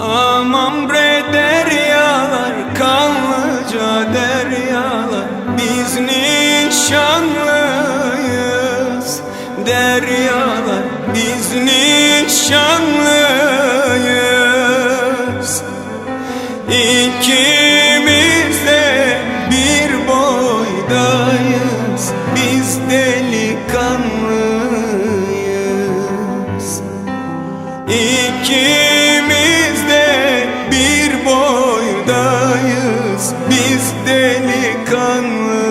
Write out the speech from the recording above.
Aman bre deryalar kanlıca deryalar. Biz nişanlıyız deryalar. Biz nişanlıyız. İki delikanlıyız biz delikanlı